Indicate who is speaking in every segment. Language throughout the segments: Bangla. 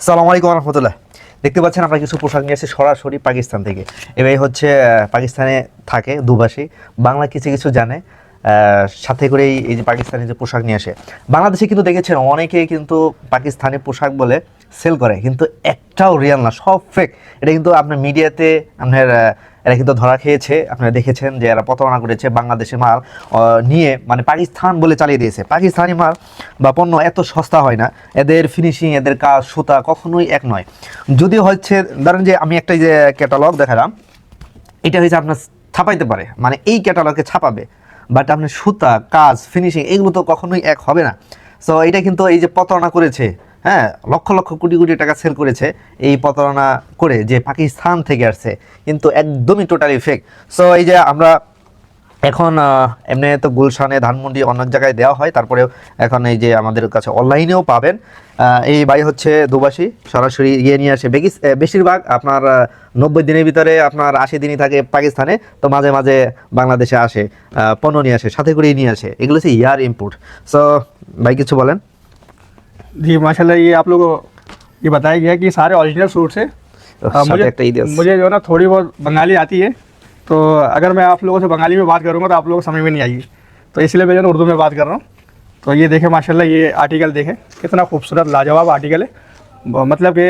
Speaker 1: সালাম আলাইকুম রহমতুল্লাহ। দেখতে পাচ্ছেন আপনার কিছু পোশাক নিয়ে এসেছি সরাসরি পাকিস্তান থেকে। এবার হচ্ছে পাকিস্তানে থাকে দুভাষী বাংলা কিছু কিছু জানে। সাথে করেই এই- যে পাকিস্তানি যে পোশাক নিয়ে আসে। বাংলাদেশে কিন্তু দেখেছেন অনেকেই কিন্তু পাকিস্তানি পোশাক বলে সেল করে। কিন্তু একটাও রিয়াল না, সব ফেক এটা কিন্তু আপনার মিডিয়াতে আপনার এরা কিন্তু ধরা খেয়েছে। আপনারা দেখেছেন যে এরা প্রতারণা করেছে বাংলাদেশে মাল নিয়ে মানে পাকিস্তান বলে চালিয়ে দিয়েছে। পাকিস্তানি মাল বা পণ্য এত সস্তা হয় না। এদের ফিনিশিং এদের কাজ, সুতা কখনোই এক নয়। যদি হচ্ছে, ধরেন যে আমি একটা যে ক্যাটালগ দেখালাম, এটা হয়েছে আপনার ছাপাইতে পারে। মানে এই ক্যাটালগে ছাপাবে। বাট আপনার সুতা, কাজ ফিনিশিং এগুলো তো কখনোই এক হবে না। সো এটা কিন্তু এই যে প্রতারণা করেছে হ্যাঁ লক্ষ লক্ষ কোটি কোটি টাকা সেল করেছে এই প্রতারণা করে যে পাকিস্তান থেকে আসছে। কিন্তু একদমই টোটালি ফেক সো এই যে আমরা এখন এমনি তো গুলশানে, ধানমন্ডি অনেক জায়গায় দেওয়া হয়, তারপরেও এখন এই যে আমাদের কাছে অনলাইনেও পাবেন। এই বাই হচ্ছে দুবাসী, সরাসরি গিয়ে নিয়ে আসে বেশিরভাগ আপনার নব্বই দিনের ভিতরে আপনার আশি দিনই থাকে পাকিস্তানে, তো মাঝে মাঝে বাংলাদেশে আসে পণ্য নিয়ে আসে, সাথে করেই নিয়ে আসে। এগুলো হচ্ছে ইয়ার ইম্পোর্ট সো ভাই, কিছু বলেন?
Speaker 2: जी माशाल्लाह ये आप लोगों को ये बताया गया कि सारे ओरिजिनल सूट्स है
Speaker 1: तो
Speaker 2: अ,
Speaker 1: साथ
Speaker 2: मुझे
Speaker 1: एक इतिहास।
Speaker 2: मुझे जो है ना थोड़ी बहुत बंगाली आती है तो अगर मैं आप लोगों से बंगाली में बात करूँगा तो आप लोगों को समझ में नहीं आएगी तो इसलिए मैं जो है ना उर्दू में बात कर रहा हूँ तो ये देखें माशाल्लाह ये आर्टिकल देखें कितना खूबसूरत लाजवाब आर्टिकल है ब- मतलब कि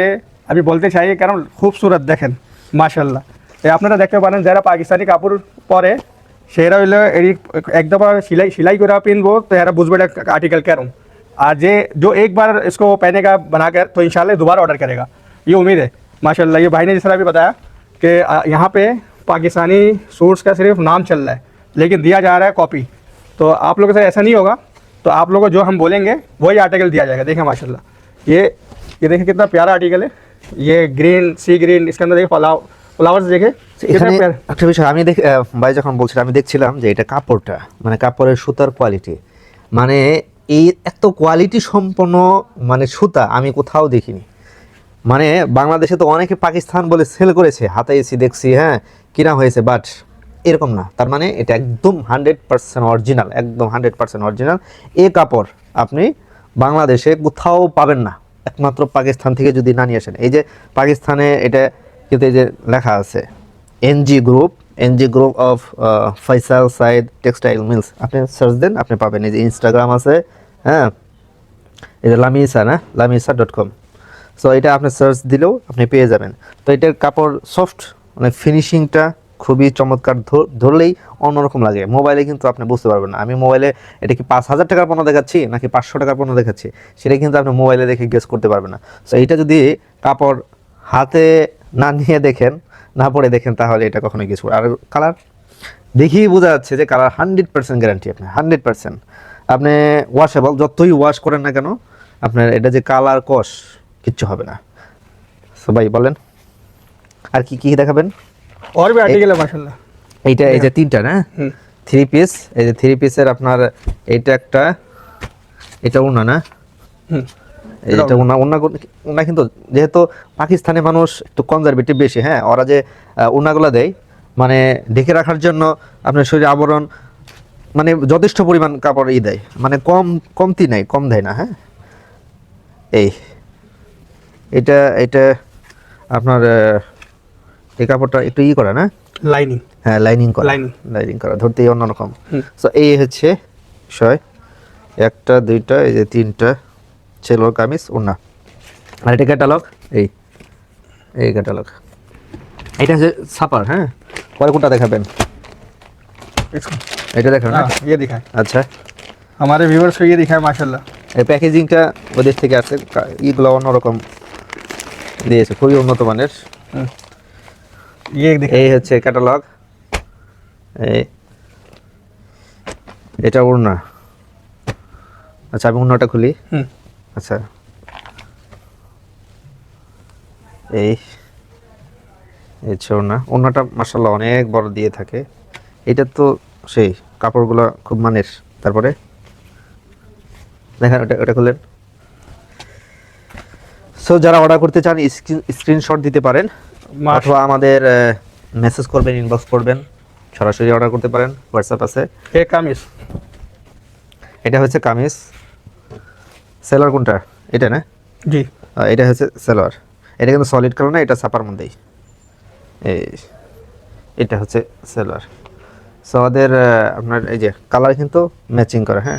Speaker 2: আমি বলতে চাই কারণ খুবসুরত দেখেন মাশাল্লাহ এই আপনারা দেখতে পারেন যারা পাকিস্তানি কাপড় পরে সেরা হইলে এরি একদম সিলাই সিলাই করে পিনবো তো এরা বুঝবে এটা आर्टिकल कह रहा हूँ और जे जो एक बार इसको पहनेगा बनाकर तो इंशाल्लाह दोबारा ऑर्डर करेगा ये उम्मीद है माशाल्लाह ये भाई ने जिस तरह भी बताया कि आ, यहाँ पे पाकिस्तानी सूट्स का सिर्फ नाम चल रहा है लेकिन दिया जा रहा है कॉपी तो आप लोगों से ऐसा नहीं होगा तो आप लोगों को जो हम बोलेंगे वही आर्टिकल दिया जाएगा देखें माशाल्लाह ये ये देखें कितना प्यारा आर्टिकल है ये ग्रीन सी ग्रीन इसके अंदर देखें फ्लावर फ्लावर्स देखें कितने
Speaker 1: এখানে
Speaker 2: प्यारे
Speaker 1: একটা বিষয় আমি দেখ আহ, ভাই যখন বলছিলাম আমি দেখছিলাম যে এটা কাপড়টা মানে কাপড়ের সুতার কোয়ালিটি মানে এই এত কোয়ালিটি সম্পন্ন মানে সুতা আমি কোথাও দেখিনি। মানে বাংলাদেশে তো অনেকে পাকিস্তান বলে সেল করেছে, হাতে এসি দেখছি হ্যাঁ কিনা হয়েছে বাট এরকম না। তার মানে এটা একদম হান্ড্রেড পার্সেন্ট অরিজিনাল একদম হান্ড্রেড পার্সেন্ট অরিজিনাল এ কাপড় আপনি বাংলাদেশে কোথাও পাবেন না। একমাত্র পাকিস্তান থেকে যদি না নিয়ে আসেন। এই যে পাকিস্তানে এটা কিন্তু এই যে লেখা আছে NG group NG group of Faisal Saeed textile mills আপনি সার্চ দেন, আপনি পাবেন। এই যে ইনস্টাগ্রাম আছে হ্যাঁ? যে লামিসা না? লামিসা ডট কম সো এটা আপনি সার্চ দিলেও আপনি পেয়ে যাবেন। তো, এটার কাপড় সফট মানে ফিনিশিংটা খুবই চমৎকার ধর- ধরলেই অন্যরকম লাগে। মোবাইলে কিন্তু আপনি বুঝতে পারবেন না। আমি মোবাইলে এটা কি পাঁচ হাজার টাকার পণ্য দেখাচ্ছি, নাকি পাঁচশো টাকার পণ্য দেখাচ্ছি? সেটা কিন্তু আপনি মোবাইলে দেখে গেস করতে পারবেন না। সো এটা যদি কাপড় হাতে না নিয়ে দেখেন না পড়ে দেখেন তাহলে এটা কখনোই কিছু আর কালার দেখেই বোঝা যাচ্ছে যে কালার হান্ড্রেড পার্সেন্ট গ্যারান্টি আপনি হান্ড্রেড পার্সেন্ট আপনি ওয়াশেবল যতই ওয়াশ করেন না কেন আপনার এটা যে কালার কস কিচ্ছু হবে না। সবাই বলেন আর কি কি দেখাবেন? এইটা এই যে তিনটা না? থ্রি পিস এই যে থ্রি পিসের আপনার এইটা একটা এটা ওনা না?
Speaker 2: হুম।
Speaker 1: এটা ওনা ওনা কিন্তু যেহেতু পাকিস্তানের মানুষ একটু কনজারভেটিভ বেশি হ্যাঁ? ওরা যে ওনাগুলো দেয় মানে ঢেকে রাখার জন্য আপনার শরীরে আবরণ মানে যথেষ্ট পরিমাণ কাপড় ই দেয় মানে কম কমতি নাই কম দেয় না হ্যাঁ? এই এটা এটা আপনার এই কাপড়টা একটু ই করে না?
Speaker 2: লাইনিং
Speaker 1: হ্যাঁ লাইনিং করা।
Speaker 2: লাইনিং
Speaker 1: লাইনিং করা ধরতেই অন্যরকম। সো এই হচ্ছে বিষয়। একটা দুইটা এই যে তিনটা। সেলোর কামিজ ওনা আর এটা ক্যাটালগ এই এই ক্যাটালগ এটা হচ্ছে ছাপার হ্যাঁ? পরে কোনটা দেখাবেন? এটা দেখাবেন আচ্ছা,
Speaker 2: ইয়ে, আচ্ছা। ইয়ে
Speaker 1: দেখায়
Speaker 2: আচ্ছা। আমার ভিউয়ার্স ইয়ে দেখায় মাশাল্লাহ
Speaker 1: এই প্যাকেজিংটা ওদের থেকে আসে ইগুলো অন্যরকম দিয়েছে খুবই উন্নত মানের।
Speaker 2: ইয়ে
Speaker 1: এই হচ্ছে ক্যাটালগ এটা ওড়না আচ্ছা আমি ওড়নাটা খুলি।
Speaker 2: হুম।
Speaker 1: আচ্ছা। এই এই না। অন্যটা মাসাল্লাহ অনেক বড় দিয়ে থাকে। এটা তো সেই কাপড়গুলো খুব মানের। তারপরে? দেখেন ওটা ওটা খুললেন সো যারা অর্ডার করতে চান স্ক্রিনশট দিতে পারেন। অথবা আমাদের মেসেজ করবেন ইনবক্স করবেন। সরাসরি অর্ডার করতে পারেন। হোয়াটসঅ্যাপ আছে।
Speaker 2: এ কামিজ।
Speaker 1: এটা হচ্ছে কামিজ। সেলার কোনটা? এটা না? জি। এটা হচ্ছে সেলার। এটা কিন্তু সলিড কালার না এটা ছাপার মধ্যেই। এই এটা হচ্ছে সেলার। সো আমাদের আপনার এই যে কালার কিন্তু ম্যাচিং করে হ্যাঁ?